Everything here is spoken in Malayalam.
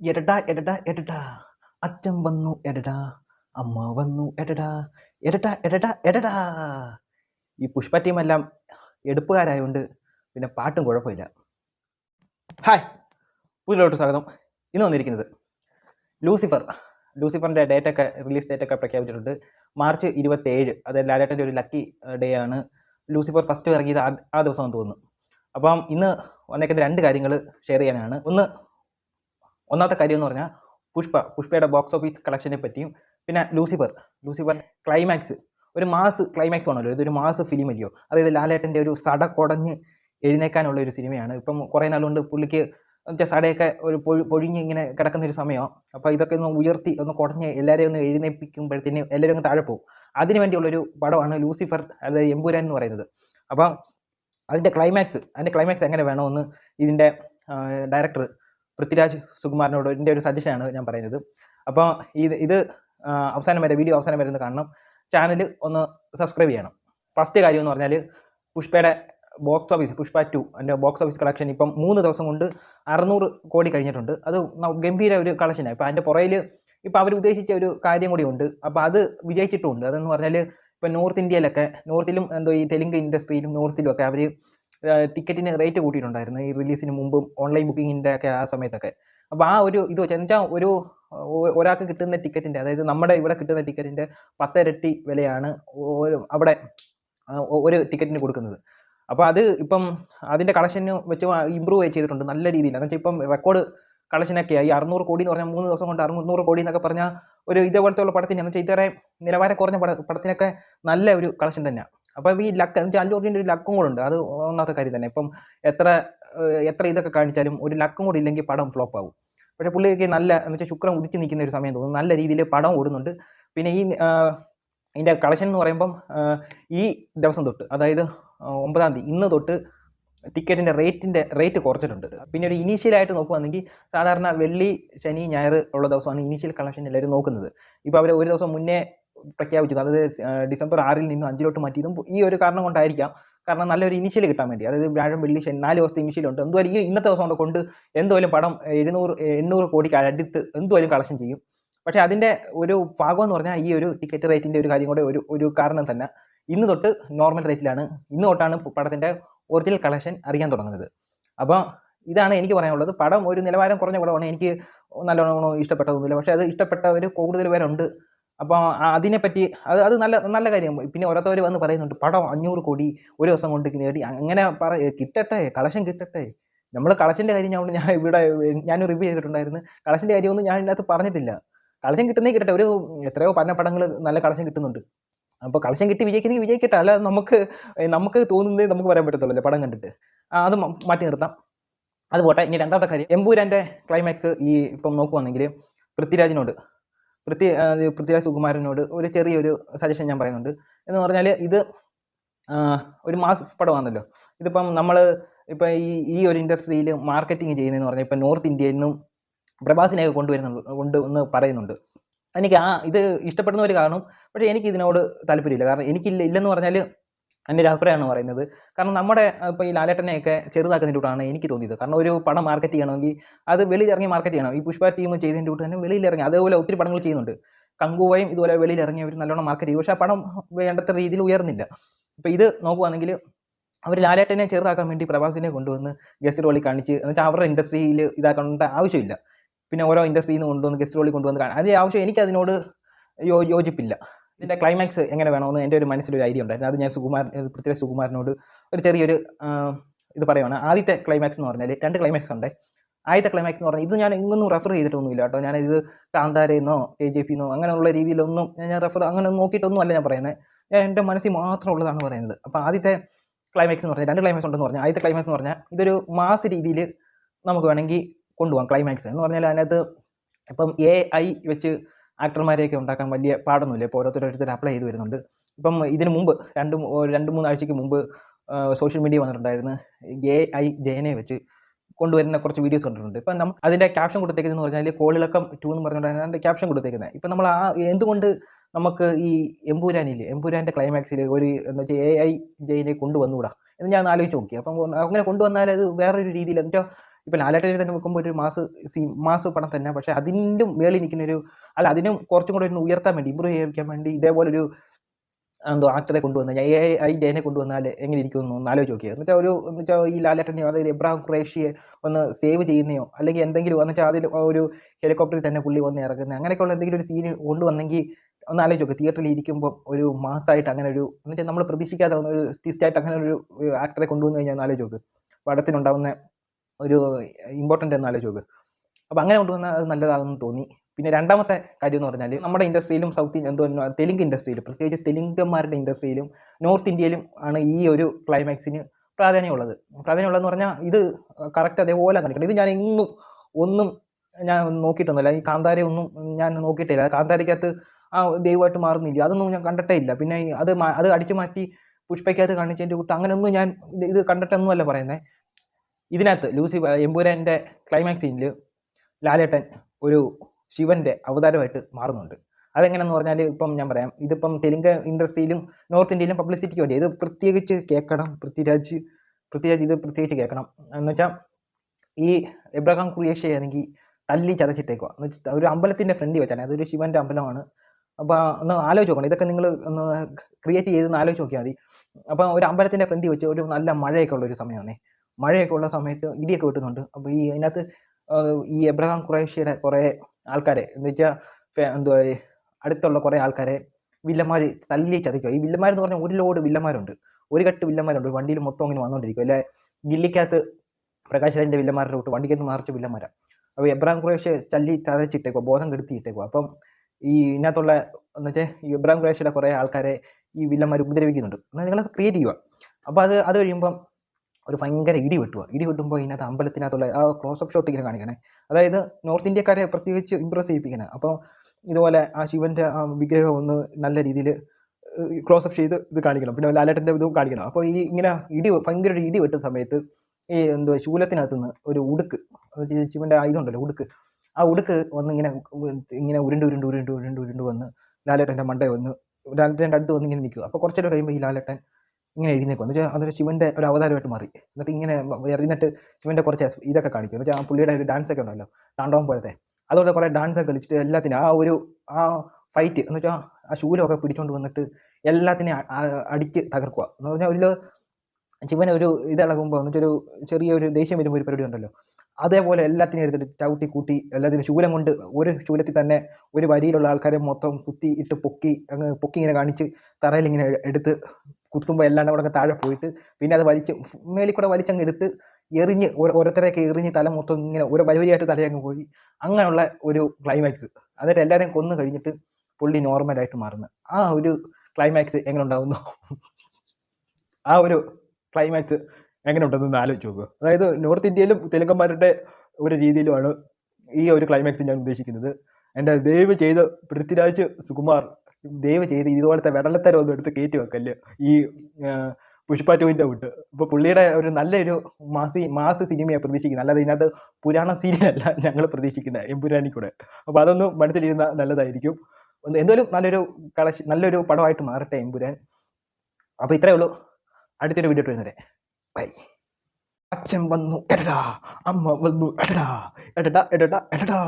എടടാ എടടാ എടടാ. അച്ഛൻ വന്നു എടടാ. അമ്മ വന്നു എടടാ. എടടാ എടടാ എടടാ. ഈ പുഷ്പ ടീമെല്ലാം എടുപ്പുകാരായതുകൊണ്ട് പിന്നെ പാട്ടും കുഴപ്പമില്ല. ഹായ്. പുതിയോട്ട് സ്വാഗതം. ഇന്ന് വന്നിരിക്കുന്നത് ലൂസിഫർ. ലൂസിഫറിന്റെ ഡേറ്റ് ഒക്കെ റിലീസ് ഡേറ്റ് ഒക്കെ പ്രഖ്യാപിച്ചിട്ടുണ്ട്. മാർച്ച് ഇരുപത്തേഴ്. അത് ലാലേട്ടന്റെ ഒരു ലക്കി ഡേ ആണ് ലൂസിഫർ ഫസ്റ്റ് ഇറങ്ങിയത് ആ ദിവസം തോന്നുന്നു. അപ്പം ഇന്ന് വന്നേക്കുന്ന രണ്ട് കാര്യങ്ങൾ ഷെയർ ചെയ്യാനാണ്. ഒന്ന് ഒന്നാമത്തെ കാര്യം എന്ന് പറഞ്ഞാൽ പുഷ്പ പുഷ്പയുടെ ബോക്സ് ഓഫീസ് കളക്ഷനെ പറ്റിയും പിന്നെ ലൂസിഫർ ലൂസിഫർ ക്ലൈമാക്സ് ഒരു മാസ് ക്ലൈമാക്സ് ആണല്ലോ ഇതൊരു മാസ് ഫിലിം അല്ലയോ? അതായത് ലാലേട്ടന്റെ ഒരു സട കുടഞ്ഞ് എഴുന്നേക്കാനുള്ള ഒരു സിനിമയാണ്. ഇപ്പം കുറേ നാളുകൊണ്ട് പുള്ളിക്ക് സടയൊക്കെ ഒരു പൊഴി പൊഴിഞ്ഞ് ഇങ്ങനെ കിടക്കുന്ന ഒരു സമയം. അപ്പോൾ ഇതൊക്കെ ഒന്ന് ഉയർത്തി ഒന്ന് കുടഞ്ഞ് എല്ലാവരെയും ഒന്ന് എഴുന്നേൽപ്പിക്കുമ്പോഴത്തേന് എല്ലാവരും ഒന്ന് താഴെ പോകും. അതിന് വേണ്ടിയുള്ളൊരു പടമാണ് ലൂസിഫർ അതായത് എമ്പുരാൻ എന്ന് പറയുന്നത്. അപ്പം അതിന്റെ ക്ലൈമാക്സ് അതിന്റെ ക്ലൈമാക്സ് എങ്ങനെ വേണമെന്ന് ഇതിന്റെ ഡയറക്ടർ പൃഥ്വിരാജ് സുകുമാരനോട് എന്റെ ഒരു സജഷനാണ് ഞാൻ പറയുന്നത്. അപ്പോൾ ഇത് ഇത് അവസാനം വരെ വീഡിയോ അവസാനം വരെ ഒന്ന് കാണണം. ചാനൽ ഒന്ന് സബ്സ്ക്രൈബ് ചെയ്യണം. ഫസ്റ്റ് കാര്യം എന്ന് പറഞ്ഞാൽ പുഷ്പയുടെ ബോക്സ് ഓഫീസ് പുഷ്പ ടു എന്റെ ബോക്സ് ഓഫീസ് കളക്ഷൻ ഇപ്പം മൂന്ന് ദിവസം കൊണ്ട് അറുന്നൂറ് കോടി കഴിഞ്ഞിട്ടുണ്ട്. അത് ഗംഭീര ഒരു കളക്ഷനാണ് ഇപ്പം അതിന്റെ പുറയിൽ ഇപ്പം അവർ ഉദ്ദേശിച്ച ഒരു കാര്യം കൂടി ഉണ്ട്. അപ്പോൾ അത് വിജയിച്ചിട്ടുമുണ്ട് അതെന്ന് പറഞ്ഞാൽ ഇപ്പം നോർത്ത് ഇന്ത്യയിലൊക്കെ നോർത്തിലും എന്തോ ഈ തെലുങ്ക് ഇൻഡസ്ട്രിയിലും നോർത്തിലും ഒക്കെ അവർ ടിക്കറ്റിന് റേറ്റ് കൂട്ടിയിട്ടുണ്ടായിരുന്നു. ഈ റിലീസിന് മുമ്പും ഓൺലൈൻ ബുക്കിങ്ങിന്റെ ഒക്കെ ആ സമയത്തൊക്കെ. അപ്പോൾ ആ ഒരു ഇത് വെച്ചാൽ എന്നുവെച്ചാൽ ഒരു ഒരാൾക്ക് കിട്ടുന്ന ടിക്കറ്റിന്റെ അതായത് നമ്മുടെ ഇവിടെ കിട്ടുന്ന ടിക്കറ്റിന്റെ പത്തിരട്ടി വിലയാണ് അവിടെ ഒരു ടിക്കറ്റിന് കൊടുക്കുന്നത്. അപ്പോൾ അത് ഇപ്പം അതിന്റെ കളക്ഷന് വെച്ച് ഇമ്പ്രൂവ് ചെയ്തിട്ടുണ്ട് നല്ല രീതിയിൽ. എന്ന് വെച്ചാൽ ഇപ്പം റെക്കോർഡ് കളക്ഷനൊക്കെ ആയി. അറുന്നൂറ് കോടി എന്ന് പറഞ്ഞാൽ മൂന്ന് ദിവസം കൊണ്ട് അറുന്നൂറ് കോടി എന്നൊക്കെ പറഞ്ഞാൽ ഒരു ഇതേപോലത്തെ ഉള്ള പടത്തിന് എന്ന് വെച്ചാൽ ഇതുവരെ നിലവാരം കുറഞ്ഞ പട പടത്തിനൊക്കെ നല്ല ഒരു കളക്ഷൻ തന്നെയാണ് അപ്പോൾ ഈ ലക്ക് എന്ന് വെച്ചാൽ ഒരു ലക്കും കൂടെ ഉണ്ട് അത് ഒന്നാമത്തെ കാര്യം തന്നെ. ഇപ്പം എത്ര എത്ര ഇതൊക്കെ കാണിച്ചാലും ഒരു ലക്കും കൂടെ ഇല്ലെങ്കിൽ പടം ഫ്ലോപ്പ് ആവും. പക്ഷേ പുള്ളിക്ക് നല്ല എന്ന് വെച്ചാൽ ശുക്രം ഉദിച്ച് നിൽക്കുന്ന ഒരു സമയം തോന്നുന്നു. നല്ല രീതിയിൽ പടം ഓടുന്നുണ്ട്. പിന്നെ ഈ ഇതിന്റെ കളക്ഷൻ എന്ന് പറയുമ്പം ഈ ദിവസം തൊട്ട് അതായത് ഒമ്പതാം തീയതി ഇന്ന് തൊട്ട് ടിക്കറ്റിന്റെ റേറ്റിന്റെ റേറ്റ് കുറച്ചിട്ടുണ്ട്. പിന്നെ ഒരു ഇനീഷ്യലായിട്ട് നോക്കുവാണെങ്കിൽ സാധാരണ വെള്ളി ശനി ഞായർ ഉള്ള ദിവസമാണ് ഇനീഷ്യൽ കളക്ഷൻ എല്ലാവരും നോക്കുന്നത്. ഇപ്പോൾ അവർ ഒരു ദിവസം മുന്നേ പ്രഖ്യാപിച്ചത്. അതായത് ഡിസംബർ ആറിൽ നിന്ന് അഞ്ചിലോട്ട് മാറ്റിയതും ഈ ഒരു കാരണം കൊണ്ടായിരിക്കാം. കാരണം നല്ലൊരു ഇനിഷ്യൽ കിട്ടാൻ വേണ്ടി. അതായത് വ്യാഴം വെള്ളി ശനി നാല് ദിവസത്തെ ഇനിഷ്യലുണ്ട് എന്തുമായാലും ഈ ഇന്നത്തെ ദിവസം കൊണ്ട് കൊണ്ട് എന്തുമായാലും പടം എഴുന്നൂറ് എണ്ണൂറ് കോടിക്ക് അടുത്ത് എന്തുമായാലും കളക്ഷൻ ചെയ്യും. പക്ഷേ അതിന്റെ ഒരു ഭാഗം എന്ന് പറഞ്ഞാൽ ഈ ഒരു ടിക്കറ്റ് റേറ്റിന്റെ ഒരു കാര്യം കൂടെ ഒരു ഒരു കാരണം തന്നെ. ഇന്ന് തൊട്ട് നോർമൽ റേറ്റിലാണ് ഇന്ന് തൊട്ടാണ് പടത്തിന്റെ ഒറിജിനൽ കളക്ഷൻ അറിയാൻ തുടങ്ങുന്നത്. അപ്പോൾ ഇതാണ് എനിക്ക് പറയാനുള്ളത്. പടം ഒരു നിലവാരം കുറഞ്ഞ പടമാണ്. എനിക്ക് നല്ലോണം ഇഷ്ടപ്പെട്ടതൊന്നുമില്ല. പക്ഷേ അത് ഇഷ്ടപ്പെട്ടവർ കൂടുതൽ പേരുണ്ട്. അപ്പോൾ അതിനെപ്പറ്റി അത് അത് നല്ല നല്ല കാര്യം. പിന്നെ ഓരോരുത്തർ വന്ന് പറയുന്നുണ്ട് പടം അഞ്ഞൂറ് കോടി ഒരു ദിവസം കൊണ്ട് നേടി. അങ്ങനെ പറ കിട്ടട്ടെ കളക്ഷൻ കിട്ടട്ടെ. നമ്മൾ കളക്ഷന്റെ കാര്യം ഞാൻ ഞാൻ ഇവിടെ ഞാൻ റിവ്യൂ ചെയ്തിട്ടുണ്ടായിരുന്നു. കളക്ഷന്റെ കാര്യമൊന്നും ഞാൻ ഇതിനകത്ത് പറഞ്ഞിട്ടില്ല. കളക്ഷൻ കിട്ടുന്നേ കിട്ടട്ടെ. ഒരു എത്രയോ പല പടങ്ങൾ നല്ല കളക്ഷൻ കിട്ടുന്നുണ്ട്. അപ്പോൾ കളക്ഷൻ കിട്ടി വിജയിക്കുന്നെങ്കിൽ വിജയിക്കട്ടെ. അല്ല നമുക്ക് നമുക്ക് തോന്നുന്നതേ നമുക്ക് പറയാൻ പറ്റത്തുള്ളൂ പടം കണ്ടിട്ട്. അത് മാറ്റി നിർത്താം. അത് പോട്ടെ. ഇനി രണ്ടാമത്തെ കാര്യം. എംപൂരാന്റെ ക്ലൈമാക്സ് ഈ ഇപ്പം നോക്കുവാണെങ്കിൽ പൃഥ്വിരാജിനോട് പൃഥ്വി പൃഥ്വിരാജ് സുകുമാരനോട് ഒരു ചെറിയൊരു സജഷൻ ഞാൻ പറയുന്നുണ്ട്. എന്ന് പറഞ്ഞാൽ ഇത് ഒരു മാസ് പടമാണല്ലോ. ഇതിപ്പം നമ്മൾ ഇപ്പം ഈ ഈ ഒരു ഇൻഡസ്ട്രിയിൽ മാർക്കറ്റിംഗ് ചെയ്യുന്നതെന്ന് പറഞ്ഞാൽ ഇപ്പം നോർത്ത് ഇന്ത്യയിൽ നിന്നും പ്രവാസിനെയൊക്കെ കൊണ്ടുവരുന്നുണ്ട് കൊണ്ട് എന്ന് പറയുന്നുണ്ട്. എനിക്ക് ആ ഇത് ഇഷ്ടപ്പെടുന്ന ഒരു കാരണം പക്ഷേ എനിക്ക് ഇതിനോട് താല്പര്യമില്ല. കാരണം എനിക്കില്ല ഇല്ലെന്ന് പറഞ്ഞാൽ എന്റെ ഒരു അഭിപ്രായമാണ് പറയുന്നത്. കാരണം നമ്മുടെ ഇപ്പോൾ ഈ ലാലേട്ടനെയൊക്കെ ചെറുതാക്കുന്നതിന്റെ എനിക്ക് തോന്നിയത്. കാരണം ഒരു പടം മാർക്കറ്റ് ചെയ്യണമെങ്കിൽ അത് വെളിയിൽ ഇറങ്ങി മാർക്കറ്റ് ചെയ്യണം. ഈ പുഷ്പ ടീം ചെയ്തതിന്റെ കൂട്ട് തന്നെ വെളിയിൽ ഇറങ്ങി അതേപോലെ ഒത്തിരി പടങ്ങൾ ചെയ്യുന്നുണ്ട്. കങ്കുവയും ഇതുപോലെ വെളിയിൽ ഇറങ്ങി അവർ നല്ലോണം മാർക്കറ്റ് ചെയ്യും. പക്ഷേ ആ പടം വേണ്ടത്ര രീതിയിൽ ഉയർന്നില്ല. ഇപ്പോൾ ഇത് നോക്കുവാണെങ്കിൽ അവർ ലാലേട്ടനെ ചെറുതാക്കാൻ വേണ്ടി പ്രഭാസിനെ കൊണ്ടുവന്ന് ഗസ്റ്റ് റോളി കാണിച്ച് എന്ന് വെച്ചാൽ അവരുടെ ഇൻഡസ്ട്രിയിൽ ഇതാക്കേണ്ട ആവശ്യമില്ല. പിന്നെ ഓരോ ഇൻഡസ്ട്രിയിൽ നിന്ന് കൊണ്ടുവന്ന് ഗസ്റ്റ് റോളി കൊണ്ടുവന്ന് കാണാൻ അതിന്റെ ആവശ്യം എനിക്ക് അതിനോട് യോജിപ്പില്ല. ഇതിന്റെ ക്ലൈമാക്സ് എങ്ങനെ വേണമെന്ന് എന്റെ ഒരു മനസ്സിലൊരു ഐഡിയ ഉണ്ടായിരുന്നു. അത് ഞാൻ സുകുമാരൻ പൃഥ്വിരാജ് സുകുമാരനോട് ഒരു ചെറിയൊരു ഇത് പറയുവാണ്. ആദ്യത്തെ ക്ലൈമാക്സ് എന്ന് പറഞ്ഞാൽ രണ്ട് ക്ലൈമാക്സ് ഉണ്ട്. ആദ്യത്തെ ക്ലൈമാക്സ് എന്ന് പറഞ്ഞാൽ ഇത് ഞാൻ ഇങ്ങൊന്നും റെഫർ ചെയ്തിട്ടൊന്നുമില്ല കേട്ടോ. ഞാനിത് ഇത് കാന്താരയെന്നോ കെ ജെ പിന്നോ അങ്ങനെയുള്ള രീതിയിലൊന്നും ഞാൻ റെഫർ അങ്ങനെ നോക്കിയിട്ടൊന്നും അല്ല ഞാൻ പറയുന്നത് ഞാൻ എന്റെ മനസ്സിൽ മാത്രം ഉള്ളതാണ് പറയുന്നത്. അപ്പോൾ ആദ്യത്തെ ക്ലൈമാക്സ് എന്ന് പറഞ്ഞാൽ രണ്ട് ക്ലൈമാക്സ് ഉണ്ടെന്ന് പറഞ്ഞാൽ ആദ്യത്തെ ക്ലൈമാക്സ് എന്ന് പറഞ്ഞാൽ ഇതൊരു മാസ് രീതിയിൽ നമുക്ക് വേണമെങ്കിൽ കൊണ്ടുപോകാം ക്ലൈമാക്സ് എന്ന് പറഞ്ഞാൽ അതിനകത്ത് ഇപ്പം എ ഐ വെച്ച് ആക്ടർമാരെയൊക്കെ ഉണ്ടാക്കാൻ വലിയ പാടൊന്നുമില്ല. ഇപ്പോൾ ഓരോരുത്തരോരുത്തർ അപ്ലൈ ചെയ്ത് വരുന്നുണ്ട്. ഇപ്പം ഇതിന് മുമ്പ് രണ്ട് രണ്ട് മൂന്നാഴ്ചയ്ക്ക് മുമ്പ് സോഷ്യൽ മീഡിയ വന്നിട്ടുണ്ടായിരുന്നു. എ ഐ ജയനെ വെച്ച് കൊണ്ടുവരുന്ന കുറച്ച് വീഡിയോസ് കണ്ടിട്ടുണ്ട്. ഇപ്പം നമ്മൾ അതിന്റെ ക്യാപ്ഷൻ കൊടുത്തേക്കുന്നതെന്ന് പറഞ്ഞാൽ കോളിളക്കം ടു എന്ന് പറഞ്ഞുകൊണ്ടാണ് അതിന്റെ ക്യാപ്ഷൻ കൊടുത്തേക്കുന്നത്. ഇപ്പം നമ്മൾ ആ എന്തുകൊണ്ട് നമുക്ക് ഈ എമ്പൂരാനില്ലേ എമ്പൂരാന്റെ ക്ലൈമാക്സിൽ ഒരു എന്താ വെച്ചാൽ എ ഐ ജയിനെ കൊണ്ടുവന്നുകൂടാ എന്ന് ഞാൻ ആലോചിച്ച് നോക്കി. അപ്പം അങ്ങനെ കൊണ്ടുവന്നാൽ അത് വേറൊരു രീതിയിൽ എന്താ ഇപ്പോൾ ലാലേട്ടനെ തന്നെ നോക്കുമ്പോൾ ഒരു മാസ് സീ മാസ് പടം തന്നെ. പക്ഷേ അതിന്റെ മേളിൽ നിൽക്കുന്ന ഒരു അല്ല അതിനും കുറച്ചും കൂടെ ഒന്ന് ഉയർത്താൻ വേണ്ടി ഇമ്പ്രൂവ് ചെയ്യാൻ വേണ്ടി ഇതേപോലെ ഒരു എന്തോ ആക്ടറെ കൊണ്ടുവന്ന എ ഐ ജയനെ കൊണ്ടുവന്നാൽ എങ്ങനെ ഇരിക്കുമെന്ന് ഒന്ന് ആലോചിച്ച് നോക്കിയത് എന്നുവെച്ചാൽ ഒരു എന്ന് വെച്ചാൽ ഈ ലാലേട്ടനെയോ അതായത് എബ്രാഹിം ഖുറേഷിയെ ഒന്ന് സേവ് ചെയ്യുന്നയോ അല്ലെങ്കിൽ എന്തെങ്കിലും വന്നിട്ട് വെച്ചാൽ അതിൽ ഒരു ഹെലികോപ്റ്ററിൽ തന്നെ പുള്ളി വന്ന് ഇറങ്ങുന്നത് അങ്ങനെയൊക്കെയുള്ള എന്തെങ്കിലും ഒരു സീന് കൊണ്ടുവന്നെങ്കിൽ ഒന്ന് ആലോചിച്ച് നോക്കുക തിയേറ്ററിൽ ഇരിക്കുമ്പോൾ ഒരു മാസമായിട്ട് അങ്ങനെ ഒരു എന്ന് വെച്ചാൽ നമ്മൾ പ്രതീക്ഷിക്കാതെ ഒരു ട്വിസ്റ്റായിട്ട് അങ്ങനെ ഒരു ആക്ടറെ കൊണ്ടുവന്നു കഴിഞ്ഞാൽ ഒന്ന് ആലോചിച്ച് നോക്ക്. പടത്തിനുണ്ടാവുന്ന ഒരു ഇമ്പോർട്ടന്റ് എന്നാലോ ആലോചിച്ച് അപ്പോൾ അങ്ങനെ കൊണ്ടുവന്നാൽ അത് നല്ലതാണെന്ന് തോന്നി. പിന്നെ രണ്ടാമത്തെ കാര്യം എന്ന് പറഞ്ഞാൽ നമ്മുടെ ഇൻഡസ്ട്രിയിലും സൗത്ത് എന്തോ തെലുങ്ക് ഇൻഡസ്ട്രിയിലും പ്രത്യേകിച്ച് തെലുങ്കന്മാരുടെ ഇൻഡസ്ട്രിയിലും നോർത്ത് ഇന്ത്യയിലും ആണ് ഈ ഒരു ക്ലൈമാക്സിന് പ്രാധാന്യമുള്ളത്. പ്രാധാന്യമുള്ളതെന്ന് പറഞ്ഞാൽ ഇത് കറക്റ്റ് അതേപോലെ കാണിക്കണം ഇത് ഞാൻ ഇന്നും ഒന്നും ഞാൻ നോക്കിയിട്ടൊന്നുമില്ല. ഈ കാന്താര ഒന്നും ഞാൻ നോക്കിയിട്ടില്ല. കാന്താരയ്ക്കകത്ത് ആ ദൈവമായിട്ട് മാറുന്നില്ല. അതൊന്നും ഞാൻ കണ്ടിട്ടേ ഇല്ല പിന്നെ അത് അത് അടിച്ചു മാറ്റി പുഷ്പയ്ക്കകത്ത് കാണിച്ചതിന്റെ കൂട്ട് അങ്ങനെയൊന്നും ഞാൻ ഇത് ഇത് കണ്ടിട്ടൊന്നുമല്ല പറയുന്നത് ഇതിനകത്ത് ലൂസി എമ്പുരാന്റെ ക്ലൈമാക്സ് സീനിൽ ലാലേട്ടൻ ഒരു ശിവന്റെ അവതാരമായിട്ട് മാറുന്നുണ്ട്. അതെങ്ങനെയെന്ന് പറഞ്ഞാൽ ഇപ്പം ഞാൻ പറയാം ഇതിപ്പം തെലുങ്ക് ഇൻഡസ്ട്രിയിലും നോർത്ത് ഇന്ത്യയിലും പബ്ലിസിറ്റിക്ക് വേണ്ടി ഇത് പ്രത്യേകിച്ച് കേൾക്കണം പൃഥ്വിരാജ് പൃഥ്വിരാജ് ഇത് പ്രത്യേകിച്ച് കേൾക്കണം. എന്ന് വെച്ചാൽ ഈ എബ്രഹാം ക്രിയേഷ്യ ആണെങ്കിൽ തല്ലി ചതച്ചിട്ടേക്കുക എന്ന് വെച്ചാൽ ഒരു അമ്പലത്തിന്റെ ഫ്രണ്ടിൽ വെച്ചാണ് അതൊരു ശിവന്റെ അമ്പലമാണ്. അപ്പോൾ ഒന്ന് ആലോചിച്ച് നോക്കണം ഇതൊക്കെ നിങ്ങൾ ഒന്ന് ക്രിയേറ്റ് ചെയ്ത് ആലോചിച്ച് നോക്കിയാൽ മതി. അപ്പോൾ ഒരു അമ്പലത്തിന്റെ ഫ്രണ്ടിൽ വെച്ച് ഒരു നല്ല മഴയൊക്കെ ഉള്ള ഒരു സമയമാണേ മഴയൊക്കെ ഉള്ള സമയത്ത് ഇടിയൊക്കെ വെട്ടുന്നുണ്ട്. അപ്പോൾ ഈ അതിനകത്ത് ഈ എബ്രഹാം ഖുറേഷിയുടെ കുറേ ആൾക്കാരെ എന്ന് വെച്ചാൽ എന്തുവാ അടുത്തുള്ള കുറേ ആൾക്കാരെ വില്ലന്മാർ തല്ലി ചതിക്കുക. ഈ വില്ലന്മാരെന്ന് പറഞ്ഞാൽ ഒരു ലോഡ് വില്ലന്മാരുണ്ട്. ഒരു കെട്ട് വില്ലന്മാരുണ്ട്. വണ്ടിയിൽ മൊത്തം ഇങ്ങനെ വന്നുകൊണ്ടിരിക്കും അല്ലെ? ഗില്ലിക്കകത്ത് പ്രകാശ് രാജിന്റെ വില്ലന്മാരുടെ കൂട്ട് വണ്ടിക്കകത്ത് നിറച്ച് വില്ലന്മാരാണ് അപ്പോൾ എബ്രഹാം ഖുറേഷ് ചല്ലി ചതച്ചിട്ടേക്കുക ബോധം കെടുത്തിയിട്ടേക്കുക അപ്പം ഈ ഇതിനകത്തുള്ള എന്ന് വെച്ചാൽ ഈ എബ്രഹാം ഖുറേഷിയുടെ കുറേ ആൾക്കാരെ ഈ വില്ലന്മാർ ഉപദ്രവിക്കുന്നുണ്ട്. എന്നാൽ നിങ്ങളത് ക്രിയേറ്റ് ചെയ്യുക അപ്പോൾ അത് അത് കഴിയുമ്പം ഒരു ഭയങ്കര ഇടി വെട്ടുക ഇടി വെട്ടുമ്പോൾ ഇതിനകത്ത് അമ്പലത്തിനകത്തുള്ള ആ ക്ലോസപ്പ് ഷോട്ട് ഇങ്ങനെ കാണിക്കണേ. അതായത് നോർത്ത് ഇന്ത്യക്കാരെ പ്രത്യേകിച്ച് ഇമ്പ്രസ് ചെയ്യിപ്പിക്കണേ. അപ്പോൾ ഇതുപോലെ ആ ശിവന്റെ ആ വിഗ്രഹം ഒന്ന് നല്ല രീതിയിൽ ക്ലോസപ്പ് ചെയ്ത് ഇത് കാണിക്കണം. പിന്നെ ലാലേട്ടന്റെ ഇതും കാണിക്കണം. അപ്പോൾ ഈ ഇങ്ങനെ ഇടി ഭയങ്കര ഒരു ഇടി വെട്ടുന്ന സമയത്ത് ഈ എന്തോ ശൂലത്തിനകത്ത് നിന്ന് ഒരു ഉടുക്ക് ശിവന്റെ ആയുധം ഉണ്ടല്ലോ ഉടുക്ക്. ആ ഉടുക്ക് വന്ന് ഇങ്ങനെ ഇങ്ങനെ ഉരുണ്ട് ഉരുണ്ട് ഉരുണ്ട് ഉരുണ്ട് ഉരുണ്ട് വന്ന് ലാലേട്ടന്റെ മണ്ടയിൽ വന്ന് ലാലേട്ടന്റെ അടുത്ത് വന്ന് ഇങ്ങനെ നിൽക്കുക അപ്പോൾ കുറച്ചേരം കഴിയുമ്പോൾ ഈ ലാലേട്ടൻ ഇങ്ങനെ എഴുന്നേക്കും എന്നുവെച്ചാൽ അതൊരു ശിവന്റെ ഒരു അവതാരമായിട്ട് മാറി. എന്നിട്ട് ഇങ്ങനെ എറിഞ്ഞിട്ട് ശിവന്റെ കുറച്ച് ഇതൊക്കെ കാണിക്കും. എന്നുവെച്ചാൽ ആ പുള്ളിയുടെ ഒരു ഡാൻസ് ഒക്കെ ഉണ്ടല്ലോ താണ്ടവം പോലത്തെ. അതുപോലെ കുറേ ഡാൻസ് ഒക്കെ കളിച്ചിട്ട് എല്ലാത്തിനും ആ ഒരു ആ ഫൈറ്റ് എന്ന് വെച്ചാൽ ആ ശൂലമൊക്കെ പിടിച്ചുകൊണ്ട് വന്നിട്ട് എല്ലാത്തിനെയും അടിച്ച് തകർക്കുക എന്ന് പറഞ്ഞാൽ ഒരു ശിവനെ ഒരു ഇതിളകുമ്പോൾ എന്നുവെച്ചാൽ ചെറിയ ഒരു ദേഷ്യം വരുമ്പോൾ ഒരു പരിപാടി ഉണ്ടല്ലോ. അതേപോലെ എല്ലാത്തിനും എടുത്തിട്ട് ചവിട്ടി കൂട്ടി എല്ലാത്തിനും ശൂലം കൊണ്ട് ഒരു ശൂലത്തിൽ തന്നെ ഒരു വരിയിലുള്ള ആൾക്കാരെ മൊത്തം കുത്തി ഇട്ട് പൊക്കി അങ്ങ് പൊക്കി ഇങ്ങനെ കാണിച്ച് തറയിൽ ഇങ്ങനെ എടുത്ത് കുത്തുമ്പോൾ എല്ലാം കൂടെ താഴെ പോയിട്ട് പിന്നെ അത് വലിച്ച് മേളിൽ കൂടെ വലിച്ചങ്ങ് എടുത്ത് എറിഞ്ഞ് ഓരോ- ഓരോരുത്തരെയൊക്കെ എറിഞ്ഞ് തല മൊത്തം ഇങ്ങനെ ഒരു വലിയായിട്ട് തലയങ്ങ് പോയി. അങ്ങനെയുള്ള ഒരു ക്ലൈമാക്സ് എന്നിട്ട് എല്ലാവരെയും കൊന്നു കഴിഞ്ഞിട്ട് പുള്ളി നോർമലായിട്ട് മാറുന്നു. ആ ഒരു ക്ലൈമാക്സ് എങ്ങനെ ഉണ്ടാവുന്നു? ആ ഒരു ക്ലൈമാക്സ് എങ്ങനെ ഉണ്ടെന്ന് ആലോചിച്ച് നോക്കുക അതായത് നോർത്ത് ഇന്ത്യയിലും തെലുങ്കന്മാരുടെ ഒരു രീതിയിലുമാണ് ഈ ഒരു ക്ലൈമാക്സ് ഞാൻ ഉദ്ദേശിക്കുന്നത്. എന്റെ ദയവ് ചെയ്ത് പൃഥ്വിരാജ് സുകുമാർ ദയവ് ചെയ്ത് ഇതുപോലത്തെ വെടലത്തരം ഒന്നും എടുത്ത് കയറ്റി വെക്കല്ല്. ഈ പുഷ്പ ടുവിന്റെ വിട്ട്. ഇപ്പോൾ പുള്ളിയുടെ ഒരു നല്ലൊരു മാസി മാസ് സിനിമയാണ് പ്രതീക്ഷിക്കുന്നത്. അല്ലാതെ ഇതിനകത്ത് പുരാണ സീരിയലല്ല ഞങ്ങൾ പ്രതീക്ഷിക്കുന്നത് എമ്പുരാനി കൂടെ. അപ്പോൾ അതൊന്നും മനസ്സിലിരുന്ന നല്ലതായിരിക്കും. എന്തായാലും നല്ലൊരു കളക്ഷൻ നല്ലൊരു പടമായിട്ട് മാറട്ടെ എമ്പുരാൻ. അപ്പോൾ ഇത്രയേ ഉള്ളൂ. അടുത്തൊരു വീഡിയോ വരുന്നവരെ. ബൈ. അച്ഛൻ വന്നു. എടടാ. അമ്മ വന്നു. എടടാ. എടടാ എടടാ എടടാ.